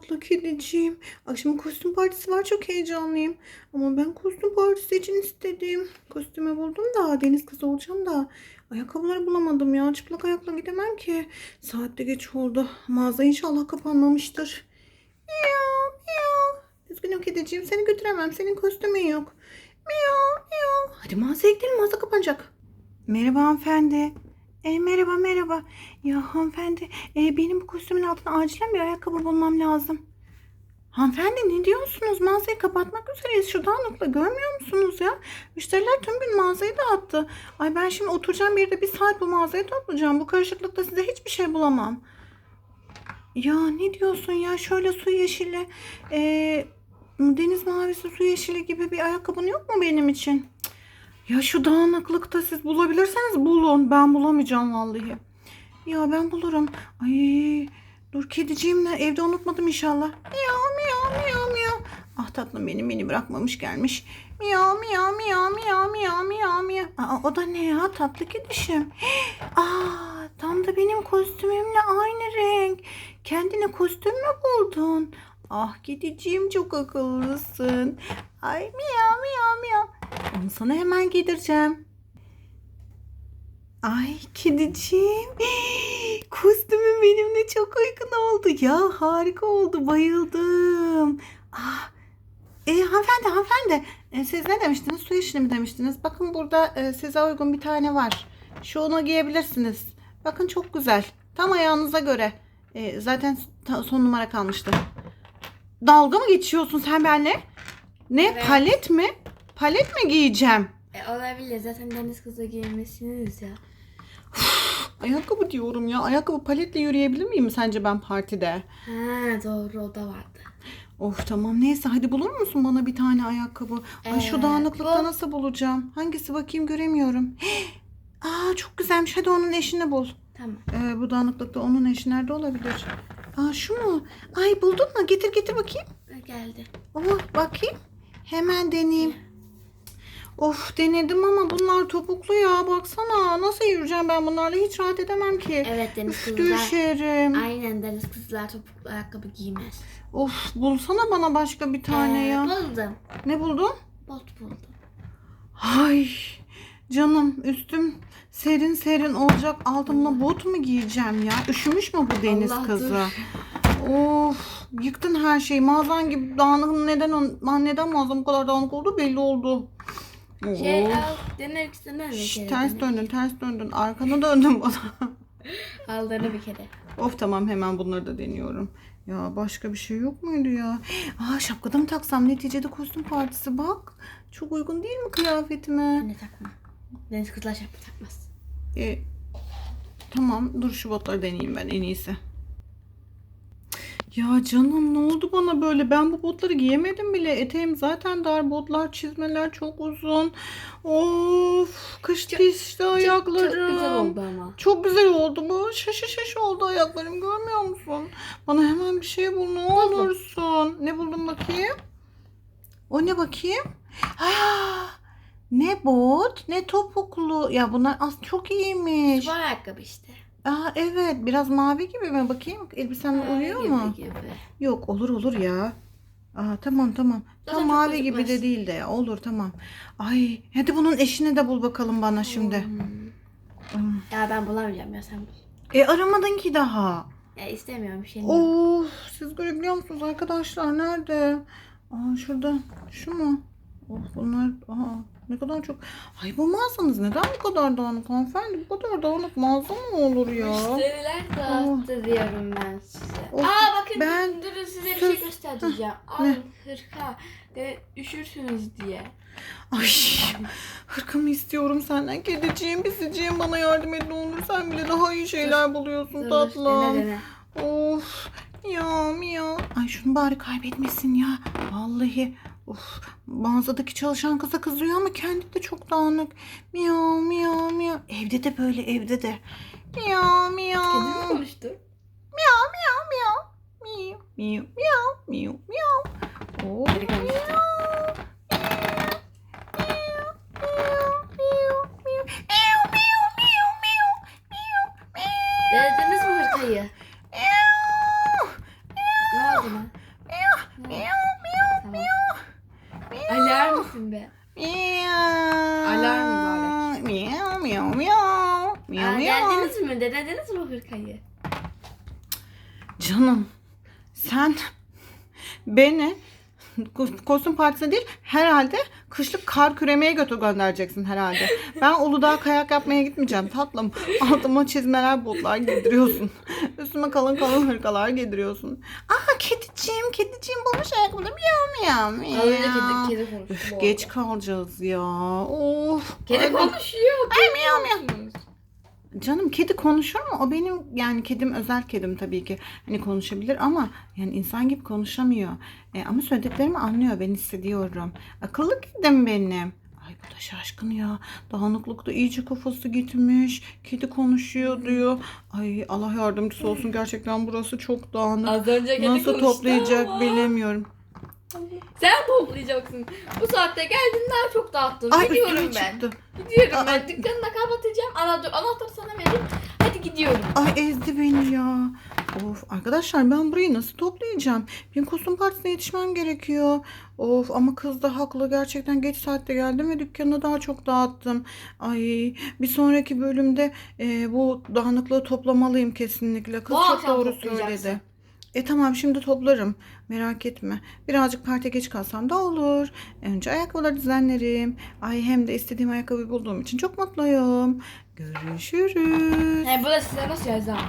tatlı kediciğim. Akşam kostüm partisi var çok heyecanlıyım. Ama ben kostüm partisi için istedim. Kostümü buldum da deniz kızı olacağım da. Ayakkabıları bulamadım ya. Çıplak ayakla gidemem ki. Saat de geç oldu. Mağaza inşallah kapanmamıştır. Miyav miyav. Üzgünüm kediciğim seni götüremem. Senin kostümün yok. Miyav miyav. Hadi mağazaya gidelim mağaza kapanacak. Merhaba hanımefendi. E, merhaba merhaba. Ya hanımefendi e, benim bu kostümün altına acilen bir ayakkabı bulmam lazım. Hanımefendi ne diyorsunuz? Mağazayı kapatmak üzereyiz. Şu dağınıkla görmüyor musunuz ya? Müşteriler tüm gün mağazayı dağıttı. Ay ben şimdi oturacağım bir de bir saat bu mağazayı toplayacağım. Bu karışıklıkta size hiçbir şey bulamam. Ya ne diyorsun ya? Şöyle su yeşili, e, deniz mavisi su yeşili gibi bir ayakkabın yok mu benim için? Ya şu dağınıklıkta siz bulabilirseniz bulun. Ben bulamayacağım vallahi. Ya ben bulurum. Ay dur kediciğim ne? Evde unutmadım inşallah. Miyav miyav miyav miyav. Ah tatlım benim beni bırakmamış gelmiş. Miyav miyav miyav miyav miyav miyav miyav. Aa, o da ne ya tatlı kedişim. Aa tam da benim kostümümle aynı renk. Kendine kostüm mü buldun? Ah kediciğim çok akıllısın. Ay miyav miyav miyav. Onu sana hemen giydireceğim. Ay kediciğim. Kostümün benimle çok uygun oldu. Ya harika oldu. Bayıldım. Ah. E, hanımefendi hanımefendi. E, siz ne demiştiniz? Su işini mi demiştiniz? Bakın burada e, size uygun bir tane var. Şu onu giyebilirsiniz. Bakın çok güzel. Tam ayağınıza göre. E, zaten son numara kalmıştı. Dalga mı geçiyorsun sen benimle? Ne Evet. palet mi? Palet mi giyeceğim? E, olabilir. Zaten deniz kızı giymişsiniz ya. Ayakkabı diyorum ya. Ayakkabı paletle yürüyebilir miyim sence ben partide? Ha doğru o da vardı. Of tamam neyse hadi bulur musun bana bir tane ayakkabı? Ay şu Ee, dağınıklıkta bu- nasıl bulacağım? Hangisi bakayım göremiyorum. Aa çok güzelmiş hadi onun eşini bul. Tamam. Ee, bu dağınıklıkta onun eşi nerede olabilir? Aa şu mu? Ay buldun mu? Getir getir bakayım. Geldi. Oh bakayım. Hemen deneyeyim. Of denedim ama bunlar topuklu ya baksana. Nasıl yürüyeceğim ben bunlarla hiç rahat edemem ki. Evet deniz Üf, kızlar. düşerim. Aynen deniz kızlar topuklu ayakkabı giymez. Of bulsana bana başka bir tane Ee, ya. Buldum. Ne buldun? Bot buldum. Ay canım üstüm serin serin olacak. Altımda bot mu giyeceğim ya? Üşümüş mü bu deniz Allah kızı? Of yıktın her şeyi. Mağazan gibi dağınık neden neden mağazam bu kadar dağınık oldu belli oldu. Şey Of. al mi? Şş, kere ters döndün ters döndün. Arkanı döndün bana. Al dene bir kere. of tamam hemen bunları da deniyorum. Ya başka bir şey yok muydu ya? Aa şapkada mı taksam? Neticede kostüm partisi bak. Çok uygun değil mi kıyafetime? Anne takma. Deniz kızlar şapka takmaz. E, tamam dur şu botları deneyeyim ben en iyisi. Ya canım ne oldu bana böyle? Ben bu botları giyemedim bile. Eteğim zaten dar. Botlar, çizmeler çok uzun. Of, kış pişti ayaklarım. Çok güzel oldu ama. Çok güzel oldu bu. Şaşı şaşı oldu ayaklarım. Görmüyor musun? Bana hemen bir şey bul ne olursun. Ne buldun bakayım? O ne bakayım? Ah, ne bot ne topuklu. Ya bunlar aslında çok iyiymiş. Spor ayakkabı işte. Aa evet biraz mavi gibi mi bakayım? Elbisemle uyuyor Gibi mu? gibi. Yok olur olur ya. Aa tamam tamam. Tam Zaten çok mavi gibi de gözükmez. değil de ya. Olur tamam. Ay hadi bunun eşini de bul bakalım bana şimdi. Hmm. Hmm. Ya ben bulamayacağım ya sen bul. E aramadın ki daha. Ya istemiyorum bir şey. Of siz görebiliyor musunuz arkadaşlar nerede? Aa şurada şu mu? Oh bunlar aa ne kadar çok. Ay bu mağazanız neden bu kadar dağınık hanımefendi? Bu kadar dağınık mağaza mı olur ya? Müşteriler dağıttı diyorum ben size. Of, Aa bakın ben durun size bir şey göstereceğim. Al ne? hırka de üşürsünüz diye. Ay hırkamı istiyorum senden. Kediciğim, pisiciğim bana yardım et ne olur. Sen bile daha iyi şeyler buluyorsun Dur, tatlım. Dene dene. Of ya Mia. Ay şunu bari kaybetmesin ya. Vallahi. Of mağazadaki çalışan kıza kızıyor ama kendi de çok dağınık. Miyav miyav miyav. Evde de böyle evde de. Miyav miyav. Kedi mi konuştu? Miyav miyav miyav. Miyav miyav miyav miyav miyav. Miyav, Mısın be? Alarm mübarek. Miyav, miyav, miyav. Miyav, Aa, miyav. geldiniz mi? Denediniz mi hırkayı? Canım sen beni kostüm partisine değil herhalde kışlık kar küremeye götür göndereceksin herhalde. Ben Uludağ kayak yapmaya gitmeyeceğim tatlım. Altıma çizmeler botlar giydiriyorsun. Üstüme kalın kalın hırkalar giydiriyorsun. Aa kediciğim kediciğim bulmuş ayakkabıda miyav miyav miyav. kedi, kedi konuştu. Üf, geç kalacağız ya. Of. Kedi konuşuyor. Ay, miyav, miyav. Canım kedi konuşur mu? O benim yani kedim özel kedim tabii ki. Hani konuşabilir ama yani insan gibi konuşamıyor. E, ama söylediklerimi anlıyor. Ben hissediyorum. Akıllı kedim benim. Ay bu da şaşkın ya. Dağınıklıkta iyice kafası gitmiş. Kedi konuşuyor diyor. Ay Allah yardımcısı olsun. Gerçekten burası çok dağınık. Az önce kedi Nasıl konuştu toplayacak ama. bilemiyorum. Sen toplayacaksın. Bu saatte geldin daha çok dağıttın. Ay gidiyorum ben. çıktı. Gidiyorum Aa. ben. Dükkanını kapatacağım. Anahtar, anahtarı sana vereyim. Hadi gidiyorum. Ay ezdi beni ya. Of arkadaşlar ben burayı nasıl toplayacağım? Benim kostüm partisine yetişmem gerekiyor. Of ama kız da haklı. Gerçekten geç saatte geldim ve dükkanı daha çok dağıttım. Ay bir sonraki bölümde e, bu dağınıklığı toplamalıyım kesinlikle. Kız Bu çok doğru söyledi. E tamam şimdi toplarım. Merak etme. Birazcık partiye geç kalsam da olur. Önce ayakkabıları düzenlerim. Ay hem de istediğim ayakkabıyı bulduğum için çok mutluyum. Görüşürüz. He bu da size nasıl yazar?